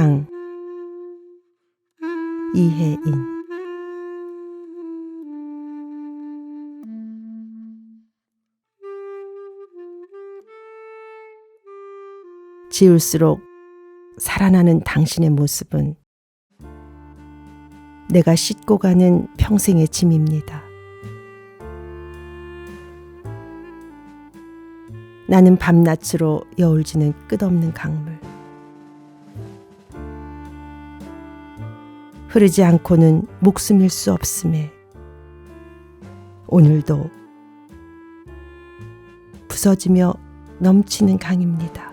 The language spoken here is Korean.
강 이혜인 지울수록 살아나는 당신의 모습은 내가 씻고 가는 평생의 짐입니다. 나는 밤낮으로 여울지는 끝없는 강물. 흐르지 않고는 목숨일 수 없음에 오늘도 부서지며 넘치는 강입니다.